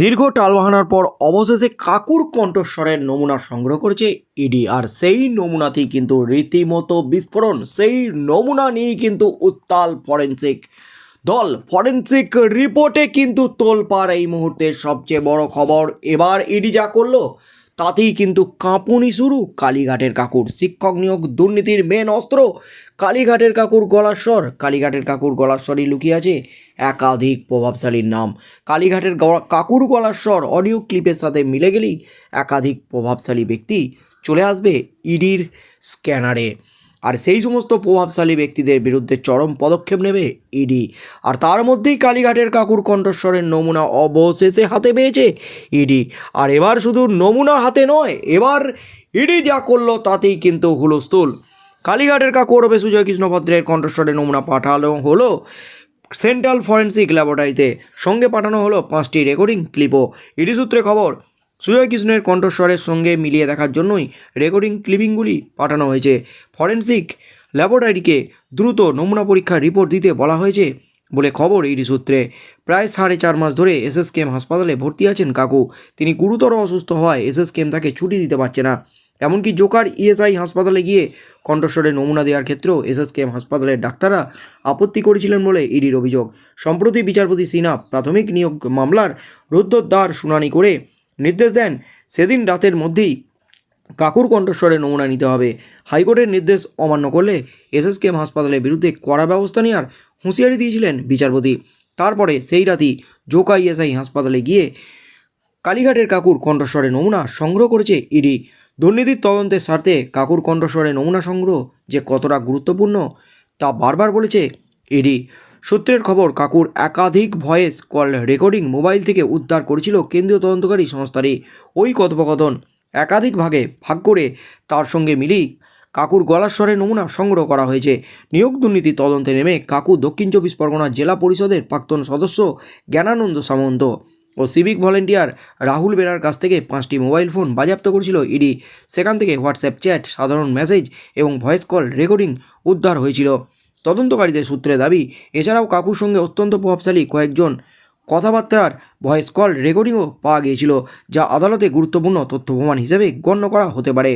দীর্ঘ টালবাহানার পর অবশেষে কাকুর কণ্ঠস্বরের নমুনা সংগ্রহ করেছে ইডি। আর সেই নমুনাতেই কিন্তু রীতিমতো বিস্ফোরণ, সেই নমুনা নিয়েই কিন্তু উত্তাল ফরেন্সিক দল। ফরেন্সিক রিপোর্টে কিন্তু তোলপাড় এই মুহূর্তে সবচেয়ে বড় খবর। এবার ইডি যা করল তাতেই কিন্তু কাঁপুনি শুরু। কালীঘাটের কাকুর শিক্ষক নিয়োগ, দুর্নীতির মেন অস্ত্র। কালীঘাটের কাকুর গলাস্বর কালীঘাটের কাকুর গলাস্বরই লুকিয়ে আছে একাধিক প্রভাবশালীর নাম। কালীঘাটের কাকুর গলাস্বর অডিও ক্লিপের সাথে মিলে গেলেই একাধিক প্রভাবশালী ব্যক্তি চলে আসবে ইডির স্ক্যানারে। আর সেই সমস্ত প্রভাবশালী ব্যক্তিদের বিরুদ্ধে চরম পদক্ষেপ নেবে ইডি। আর তার মধ্যেই কালীঘাটের কাকুর কণ্ঠস্বরের নমুনা অবশেষে হাতে পেয়েছে ইডি। আর এবার শুধু নমুনা হাতে নয়, এবার ইডি যা করল তাতেই কিন্তু হুলস্থুল। কালীঘাটের কাকু ওরফে সুজয় কৃষ্ণ ভদ্রের কণ্ঠস্বরের নমুনা পাঠানো হলো সেন্ট্রাল ফরেন্সিক ল্যাবরেটরিতে। সঙ্গে পাঠানো হলো পাঁচটি রেকর্ডিং ক্লিপও। ইডি সূত্রে খবর সুজয় কৃষ্ণের কণ্ঠস্বরের সঙ্গে মিলিয়ে দেখার জন্যই রেকর্ডিং ক্লিপিংগুলি পাঠানো হয়েছে। ফরেন্সিক ল্যাবরেটরিকে দ্রুত নমুনা পরীক্ষার রিপোর্ট দিতে বলা হয়েছে বলে খবর ইডি সূত্রে। প্রায় সাড়ে চার মাস ধরে এসএসকেএম হাসপাতালে ভর্তি আছেন কাকু। তিনি গুরুতর অসুস্থ হওয়ায় এসএসকেএম তাকে ছুটি দিতে পারছে না। এমনকি জোকার ইএসআই হাসপাতালে গিয়ে কণ্ঠস্বরে নমুনা দেওয়ার ক্ষেত্রেও এসএসকেএম হাসপাতালের ডাক্তাররা আপত্তি করেছিলেন বলে ইডির অভিযোগ। সম্প্রতি বিচারপতি সিনহা প্রাথমিক নিয়োগ মামলার রুদ্ধদ্বার শুনানি করে নির্দেশ দেন। সেদিন রাতের মধ্যেই কাকুর কণ্ঠস্বরে নমুনা নিতে হবে। হাইকোর্টের নির্দেশ অমান্য করলে এসএসকেএম হাসপাতালের বিরুদ্ধে কড়া ব্যবস্থা নেওয়ার হুঁশিয়ারি দিয়েছিলেন বিচারপতি। তারপরে সেই রাতেই জোকা ইএসআই হাসপাতালে গিয়ে কালীঘাটের কাকুর কণ্ঠস্বরে নমুনা সংগ্রহ করেছে ইডি। দুর্নীতির তদন্তের স্বার্থে কাকুর কণ্ঠস্বরে নমুনা সংগ্রহ যে কতটা গুরুত্বপূর্ণ তা বারবার বলেছে ইডি। সূত্রের খবর, কাকুর একাধিক ভয়েস কল রেকর্ডিং মোবাইল থেকে উদ্ধার করেছিল কেন্দ্রীয় তদন্তকারী সংস্থারই ওই কথোপকথন একাধিক ভাগে ভাগ করে তার সঙ্গে মিলিয়ে কাকুর গলার স্বরে নমুনা সংগ্রহ করা হয়েছে। নিয়োগ দুর্নীতি তদন্তে নেমে কাকু দক্ষিণ চব্বিশ পরগনা জেলা পরিষদের প্রাক্তন সদস্য জ্ঞানানন্দ সামন্ত ও সিভিক ভলেন্টিয়ার রাহুল বেরার কাছ থেকে পাঁচটি মোবাইল ফোন বাজেয়াপ্ত করেছিল ইডি। সেখান থেকে হোয়াটসঅ্যাপ চ্যাট, সাধারণ মেসেজ এবং ভয়েস কল রেকর্ডিং উদ্ধার হয়েছিল। তদন্তকারীদের সূত্রে দাবি, এছাড়াও কাকুর সঙ্গে অত্যন্ত প্রভাবশালী কয়েকজন কথাবার্তার ভয়েস কল রেকর্ডিংও পাওয়া গিয়েছিল, যা আদালতে গুরুত্বপূর্ণ তথ্য প্রমাণ হিসেবে গণ্য করা হতে পারে।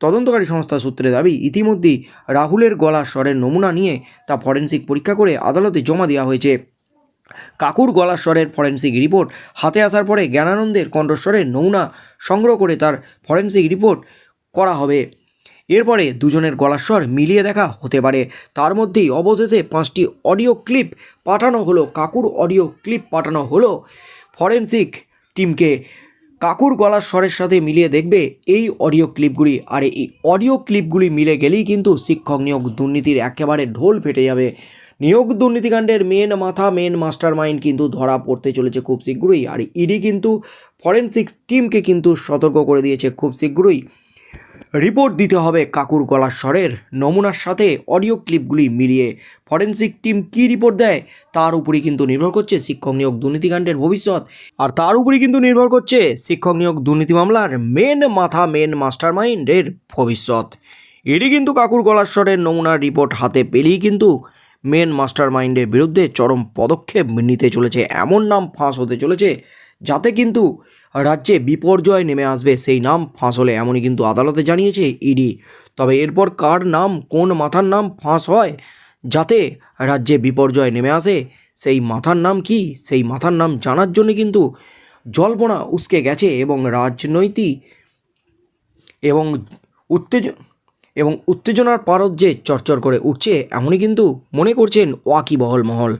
তদন্তকারী সংস্থা সূত্রে দাবি, ইতিমধ্যেই রাহুলের গলা স্বরের নমুনা নিয়ে তা ফরেন্সিক পরীক্ষা করে আদালতে জমা দেওয়া হয়েছে। কাকুর গলার স্বরের ফরেন্সিক রিপোর্ট হাতে আসার পরে জ্ঞানানন্দের কণ্ঠস্বরের নমুনা সংগ্রহ করে তার ফরেন্সিক রিপোর্ট করা হবে। এরপরে দুজনের গলার স্বর মিলিয়ে দেখা হতে পারে। তার মধ্যেই অবশেষে পাঁচটি অডিও ক্লিপ পাঠানো হলো। কাকুর অডিও ক্লিপ পাঠানো হলো ফরেন্সিক টিমকে। কাকুর গলার স্বরের সাথে মিলিয়ে দেখবে এই অডিও ক্লিপগুলি। আর এই অডিও ক্লিপগুলি মিলে গেলেই কিন্তু শিক্ষক নিয়োগ দুর্নীতির একেবারে ঢোল ফেটে যাবে। নিয়োগ দুর্নীতিকাণ্ডের মেন মাথা মেন মাস্টার মাইন্ড কিন্তু ধরা পড়তে চলেছে খুব শীঘ্রই। আর ইডি কিন্তু ফরেন্সিক টিমকে কিন্তু সতর্ক করে দিয়েছে খুব শীঘ্রই। রিপোর্ট দিতে হবে কাকুর গলার স্বরের। নমুনার সাথে অডিও ক্লিপগুলি মিলিয়ে ফরেনসিক টিম কী রিপোর্ট দেয়, তার উপরই কিন্তু নির্ভর করছে শিক্ষক নিয়োগ দুর্নীতিকাণ্ডের ভবিষ্যৎ। আর তার উপরই কিন্তু নির্ভর করছে শিক্ষক নিয়োগ দুর্নীতি মামলার মেন মাথা মেন মাস্টার মাইন্ডের ভবিষ্যৎ। এটি কিন্তু কাকুর গলার স্বরের নমুনার রিপোর্ট হাতে পেলেই কিন্তু মেন মাস্টার মাইন্ডের বিরুদ্ধে চরম পদক্ষেপ নিতে চলেছে। এমন নাম ফাঁস হতে চলেছে, যাতে কিন্তু রাজ্যে বিপর্যয় নেমে আসবে, সেই নাম ফাঁস হলে এমনই কিন্তু আদালতে জানিয়েছে ইডি। তবে এরপর কার নাম, কোন মাথার নাম ফাঁস হয়, যাতে রাজ্যে বিপর্যয় নেমে আসে, সেই মাথার নাম কি, সেই মাথার নাম জানার জন্য কিন্তু জল্পনা উস্কে গেছে এবং রাজনৈতিক এবং উত্তেজ, এবং উত্তেজনার পারদ যে চরচর করে উঠছে, এমনই কিন্তু মনে করছেন ওয়াকিবহল মহল।